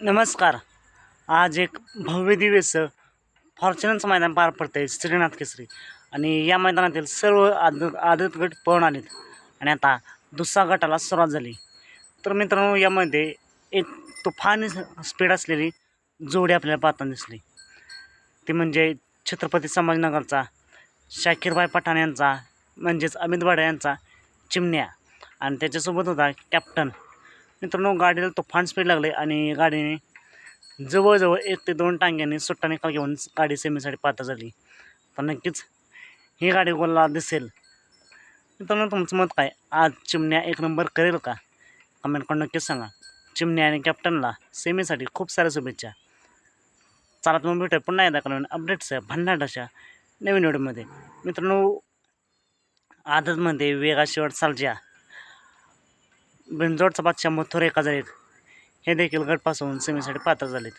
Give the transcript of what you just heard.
नमस्कार. आज एक भव्य दिवस फॉर्च्युनरचं मैदान पार पडतं आहे श्रीनाथ केसरी. आणि या मैदानातील सर्व आद आदत गट पळून आलेत. आणि आता दुसरा गटाला सुरुवात झाली. तर मित्रांनो यामध्ये एक तुफान स्पीड असलेली जोडी आपल्याला पाहताना दिसली. ती म्हणजे छत्रपती संभाजीनगरचा शाकीरबाई पठाण यांचा म्हणजेच अमित वाडा यांचा चिमण्या. आणि त्याच्यासोबत होता कॅप्टन मित्रांनो गाडीला तुफान स्पीड लागले आणि गाडीने जवळजवळ एक ते दोन टांग्यांनी सुट्टा निकाल घेऊन गाडी सेमीसाठी पात्र झाली. तर नक्कीच ही गाडी गोलला दिसेल? मित्रांनो तुमचं मत काय? आज चिमण्या एक नंबर करेल का? कमेंट करून नक्कीच सांगा. चिमण्या आणि कॅप्टनला सेमीसाठी खूप साऱ्या शुभेच्छा. चला तुम्ही भेटूया पुन्हा एकदा करून अपडेट्स आहे भन्नाट अशा नवीन व्हिडिओमध्ये मित्रांनो आदतमध्ये वेगा शेवट सालच्या बिनजोडचा बादशाह मथुर एक हजार एक हे देखील गटपासून सेमीसाठी पात्र झालेत.